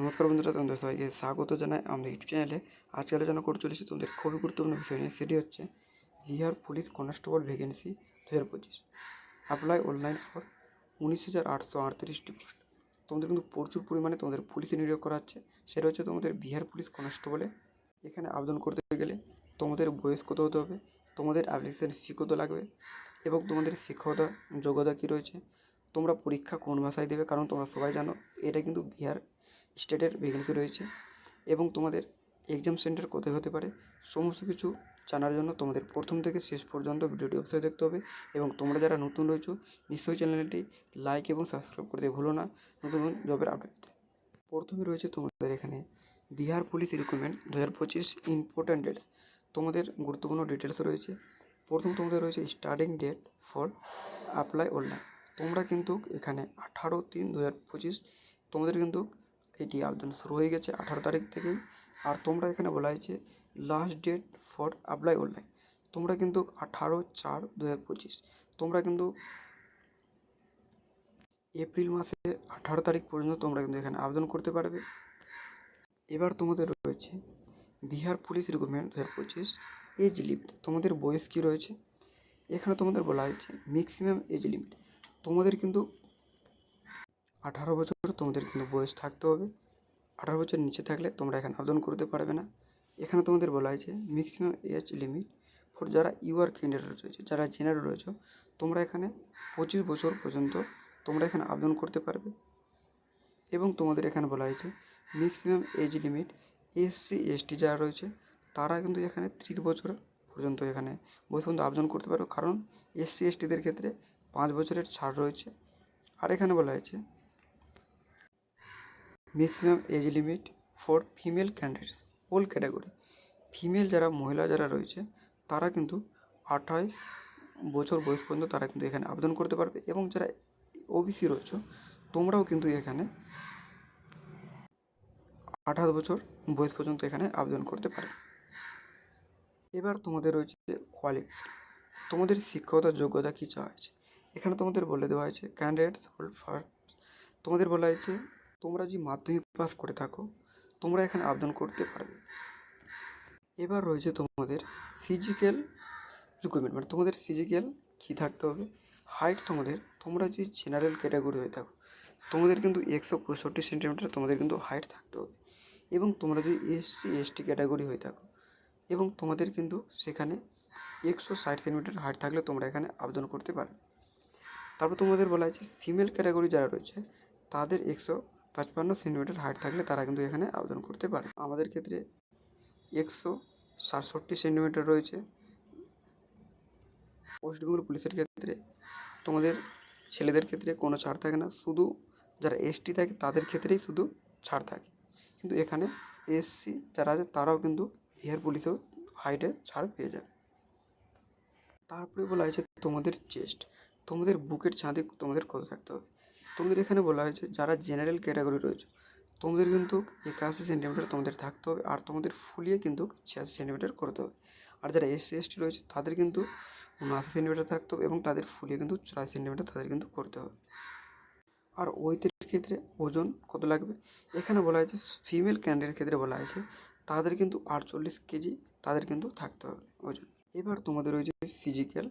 নমস্কার বন্ধুরা, তোমাদের সবাইকে স্বাগত জানাই আমাদের ইউটিউব চ্যানেলে আজকে আলোচনা করে চলেছি তোমাদের খুবই গুরুত্বপূর্ণ বিষয় নিয়ে। সেটি হচ্ছে বিহার পুলিশ কনস্টেবল ভ্যাকেন্সি দু হাজার পঁচিশ। অ্যাপ্লাই অনলাইন ফর উনিশ হাজার আটশো আটত্রিশটি পোস্ট তোমাদের কিন্তু প্রচুর পরিমাণে তোমাদের পুলিশে নিয়োগ করা হচ্ছে। সেটা হচ্ছে তোমাদের বিহার পুলিশ কনস্টেবলে এখানে আবেদন করতে গেলে তোমাদের বয়স কত হতে হবে, তোমাদের অ্যাপ্লিকেশান ফি কত লাগবে এবং তোমাদের শিক্ষকতা যোগ্যতা কী রয়েছে, তোমরা পরীক্ষা কোন ভাষায় দেবে, কারণ তোমরা সবাই জানো, এটা কিন্তু বিহার স্টেটের ভ্যাকেন্সি রয়েছে এবং তোমাদের এক্সাম সেন্টার কোথায় হতে পারে, সমস্ত কিছু জানার জন্য তোমাদের প্রথম থেকে শেষ পর্যন্ত ভিডিওটি অবশ্যই দেখতে হবে এবং তোমরা যারা নতুন রয়েছো, নিশ্চয়ই চ্যানেলটি লাইক এবং সাবস্ক্রাইব করতে ভুলো না। নতুন নতুন জবের আপডেট প্রথমে রয়েছে তোমাদের এখানে বিহার পুলিশ রিক্রুটমেন্ট দু হাজার পঁচিশ ইম্পর্ট্যান্ট ডেটস তোমাদের গুরুত্বপূর্ণ ডিটেলস রয়েছে। প্রথম তোমাদের রয়েছে starting date for apply online তোমরা কিন্তু এখানে আঠারো তিন দু হাজার পঁচিশ, তোমাদের কিন্তু এটি আবেদন শুরু হয়ে গেছে আঠারো তারিখ থেকেই। আর তোমরা এখানে বলা হয়েছে last date for apply online তোমরা কিন্তু আঠারো চার দু হাজার পঁচিশ, তোমরা কিন্তু এপ্রিল মাসে আঠারো তারিখ পর্যন্ত তোমরা কিন্তু এখানে আবেদন করতে পারবে। এবার তোমাদের রয়েছে বিহার পুলিশ রিক্রুটমেন্ট দু হাজার পঁচিশ এজ লিমিট তোমাদের বয়স কী রয়েছে? এখানে তোমাদের বলা হয়েছে ম্যাক্সিমাম এজ লিমিট তোমাদের কিন্তু আঠারো বছর তোমাদের কিন্তু বয়স থাকতে হবে। আঠারো বছর নিচে থাকলে তোমরা এখানে আবেদন করতে পারবে না। এখানে তোমাদের বলা হয়েছে ম্যাক্সিমাম এজ লিমিট ফর যারা ইউআর ক্যান্ডিডেট রয়েছে, যারা জেনারেল রয়েছে, তোমরা এখানে পঁচিশ বছর পর্যন্ত তোমরা এখানে আবেদন করতে পারবে। এবং তোমাদের এখানে বলা হয়েছে maximum age limit SC ST যারা রয়েছে, তারা কিন্তু এখানে ত্রিশ বছর পর্যন্ত এখানে বয়স পর্যন্ত আবেদন করতে পারবে। কারণ এসসি এসটিদের ক্ষেত্রে পাঁচ বছরের ছাড় রয়েছে। আর এখানে বলা হয়েছে maximum age limit for female candidates all category female যারা, মহিলা যারা রয়েছে, তারা কিন্তু আঠাশ বছর বয়স পর্যন্ত তারা কিন্তু এখানে আবেদন করতে পারবে এবং যারা ওবিসি রয়েছে, তোমরাও কিন্তু এখানে আঠারো বছর বয়স পর্যন্ত এখানে আবেদন করতে পারবে। এবার তোমাদের রয়েছে কোয়ালিফিকেশন তোমাদের শিক্ষকতার যোগ্যতা কী চাওয়া হয়েছে? এখানে তোমাদের বলে দেওয়া হয়েছে ক্যান্ডিডেটস ফার তোমাদের বলা হয়েছে তোমরা যদি মাধ্যমিক পাস করে থাকো, তোমরা এখানে আবেদন করতে পারবে। এবার রয়েছে তোমাদের ফিজিক্যাল রিকোয়ারমেন্ট মানে তোমাদের ফিজিক্যাল কী থাকতে হবে? হাইট তোমাদের, তোমরা যদি জেনারেল ক্যাটাগরি হয়ে থাকো, তোমাদের কিন্তু একশো পঁয়ষট্টি সেন্টিমিটার তোমাদের কিন্তু হাইট থাকতে হবে। এবং তোমরা যদি এসসি এসটি ক্যাটাগরি হয়ে থাকো, এবং তোমাদের কিন্তু সেখানে একশো ষাট সেন্টিমিটার হাইট থাকলে তোমরা এখানে আবেদন করতে পারবে। তারপর তোমাদের বলা আছে ফিমেল ক্যাটাগরি যারা রয়েছে, তাদের একশো পাঁচপান্ন সেন্টিমিটার হাইট থাকলে তারা কিন্তু এখানে আবেদন করতে পারে। আমাদের ক্ষেত্রে একশো সাতষট্টি সেন্টিমিটার রয়েছে। ওয়েস্ট বেঙ্গল পুলিশের ক্ষেত্রে তোমাদের ছেলেদের ক্ষেত্রে কোনো ছাড় থাকে না। শুধু যারা এসটি থাকে তাদের ক্ষেত্রেই শুধু ছাড় থাকে। কিন্তু এখানে এসসি যারা আছে তারাও কিন্তু বিহার পুলিশেও হাইটে ছাড় পেয়ে যাবে। তারপরে বলা হয়েছে তোমাদের চেস্ট তোমাদের বুকের চাঁদে তোমাদের কত থাকতে হবে? তোমাদের এখানে বলা হয়েছে, যারা জেনারেল ক্যাটাগরি রয়েছে, তোমাদের কিন্তু একাশি সেন্টিমিটার তোমাদের থাকতে হবে আর তোমাদের ফুলিয়ে কিন্তু ছিয়াশি সেন্টিমিটার করতে হবে। আর যারা এসসি, এসটি রয়েছে, তাদের কিন্তু উনআশি সেন্টিমিটার থাকতে হবে এবং তাদের ফুলিয়ে কিন্তু চুরাশি সেন্টিমিটার তাদের কিন্তু করতে হবে। আর ওয়েটের ক্ষেত্রে ওজন কত লাগবে? এখানে বলা হয়েছে ফিমেল ক্যান্ডিডেট ক্ষেত্রে বলা হয়েছে, তাদের কিন্তু আটচল্লিশ কেজি তাদের কিন্তু থাকতে হবে ওজন। এবার তোমাদের রয়েছে ফিজিক্যাল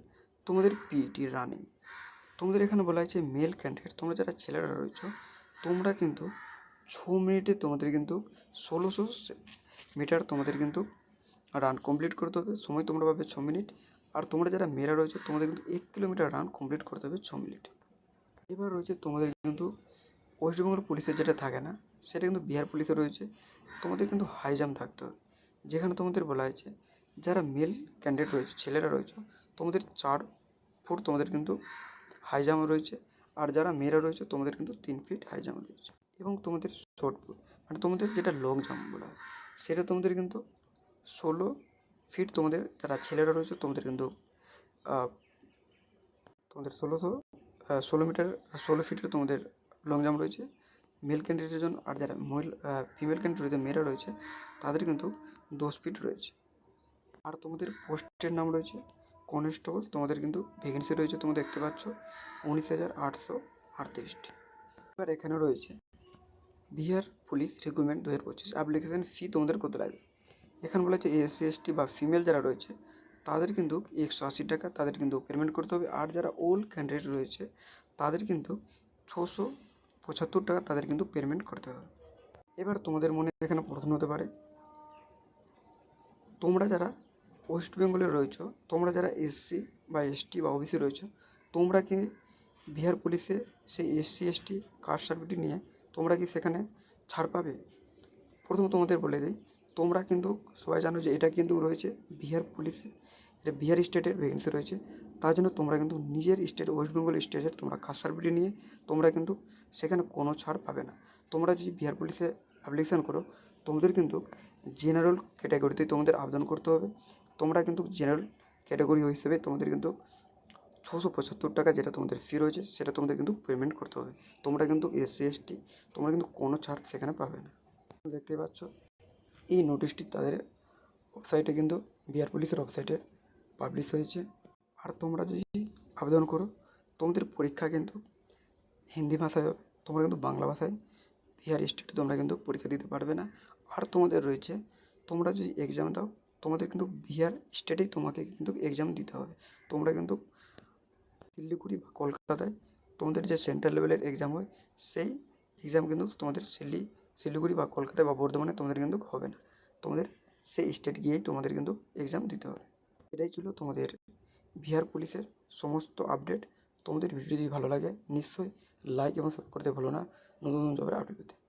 তোমাদের পিটি রানিং তোমাদের এখানে বলা হয়েছে মেল ক্যান্ডিডেট তোমরা যারা ছেলেরা রয়েছে, তোমরা কিন্তু ছ মিনিটে তোমাদের কিন্তু ষোলোশো মিটার তোমাদের কিন্তু রান কমপ্লিট করতে হবে। সময় তোমরা পাবে ছ মিনিট। আর তোমরা যারা মেয়েরা রয়েছে, তোমাদের কিন্তু এক কিলোমিটার রান কমপ্লিট করতে হবে ছ মিনিট। এবার রয়েছে তোমাদের কিন্তু ওয়েস্ট বেঙ্গল পুলিশের যেটা থাকে না, সেটা কিন্তু বিহার পুলিশে রয়েছে। তোমাদের কিন্তু হাই জাম্প থাকতে হবে। যেখানে তোমাদের বলা হয়েছে, যারা মেল ক্যান্ডিডেট রয়েছে, ছেলেরা রয়েছে, তোমাদের চার ফুট তোমাদের কিন্তু হাই জাম্প রয়েছে। আর যারা মেয়েরা রয়েছে, তোমাদের কিন্তু তিন ফিট হাই জাম্প রয়েছে। এবং তোমাদের শর্ট ফুট মানে তোমাদের যেটা লং জাম্প বলা হয়, সেটা তোমাদের কিন্তু ষোলো ফিট তোমাদের, যারা ছেলেরা রয়েছে, তোমাদের কিন্তু তোমাদের ষোলোশো ষোলো মিটার ষোলো ফিটের তোমাদের লং জাম্প রয়েছে। মেল ক্যান্ডিডেটের জন্য, আর যারা মহিলা ফিমেল ক্যান্ডিডেট মেয়েরা রয়েছে, তাদের কিন্তু দশ ফিট রয়েছে। আর তোমাদের পোস্টের নাম রয়েছে কনস্টেবল তোমাদের কিন্তু ভ্যাকেন্সি রয়েছে তোমরা দেখতে পাচ্ছ, উনিশ হাজার আটশো আটত্রিশটি এবার এখানে রয়েছে, বিহার পুলিশ রিক্রুটমেন্ট দু হাজার পঁচিশ। অ্যাপ্লিকেশান ফি তোমাদের কত লাগবে? এখানে বলা হচ্ছে এসসি এসটি বা ফিমেল যারা রয়েছে, তাদের কিন্তু একশো আশি টাকা তাদের কিন্তু পেমেন্ট করতে হবে। আর যারা ওল্ড ক্যান্ডিডেট রয়েছে, তাদের কিন্তু ছশো পঁচাত্তর টাকা তাদের কিন্তু পেমেন্ট করতে হবে। এবার তোমাদের মনে এখানে প্রশ্ন হতে পারে, তোমরা যারা ওয়েস্ট বেঙ্গলে রয়েছো, তোমরা যারা এসসি বা এসটি বা ওবিসি রয়েছো, তোমরা কি বিহার পুলিশে সেই এসসি, এসটি কাস্ট সার্টিফিকেট নিয়ে তোমরা কি সেখানে ছাড় পাবে? প্রথমত তোমাদের বলে দিই, তোমরা কিন্তু সবাই জানো যে এটা কিন্তু রয়েছে বিহার পুলিশে, এটা বিহার স্টেটের ভ্যাকেন্সি রয়েছে, তার জন্য তোমরা কিন্তু নিজের স্টেট, ওয়েস্ট বেঙ্গল স্টেটের তোমরা কাস্ট সার্টিফিকেট নিয়ে তোমরা কিন্তু সেখানে কোনো ছাড় পাবে না। তোমরা যদি বিহার পুলিশে অ্যাপ্লিকেশান করো, তোমাদের কিন্তু জেনারেল ক্যাটাগরিতে তোমাদের আবেদন করতে হবে। তোমরা কিন্তু জেনারেল ক্যাটাগরি হিসেবে তোমাদের কিন্তু ছশো পঁচাত্তর টাকা যেটা তোমাদের ফি রয়েছে, সেটা তোমাদের কিন্তু পেমেন্ট করতে হবে। তোমরা কিন্তু এসসি এসটি তোমরা কিন্তু কোনো ছাড় সেখানে পাবে না। দেখতে পাচ্ছ, এই নোটিশটি তাদের ওয়েবসাইটে কিন্তু বিহার পুলিশের ওয়েবসাইটে পাবলিশ হয়েছে। আর তোমরা যদি আবেদন করো, তোমাদের পরীক্ষা কিন্তু হিন্দি ভাষায় হবে। তোমরা কিন্তু বাংলা ভাষায় বিহার স্টেটে তোমরা কিন্তু পরীক্ষা দিতে পারবে না। আর তোমাদের রয়েছে, তোমরা যদি এক্সাম দাও তোমাদের কিন্তু বিহার স্টেটেই তোমাকে কিন্তু এক্সাম দিতে হবে। তোমরা কিন্তু শিলিগুড়ি বা কলকাতায় তোমাদের যে সেন্ট্রাল লেভেলের এক্সাম হয়, সেই এক্সাম কিন্তু তোমাদের শিলি, শিলিগুড়ি বা কলকাতায় বা বর্ধমানে তোমাদের কিন্তু হবে না। তোমাদের সেই স্টেট গিয়েই তোমাদের কিন্তু এক্সাম দিতে হবে। এটাই ছিল তোমাদের বিহার পুলিশের সমস্ত আপডেট তোমাদের ভিডিও যদি ভালো লাগে, নিশ্চয়ই লাইক এবং সাবস্ক্রাইব করতে ভুলো না। নতুন নতুন জবের আপডেট পেতে।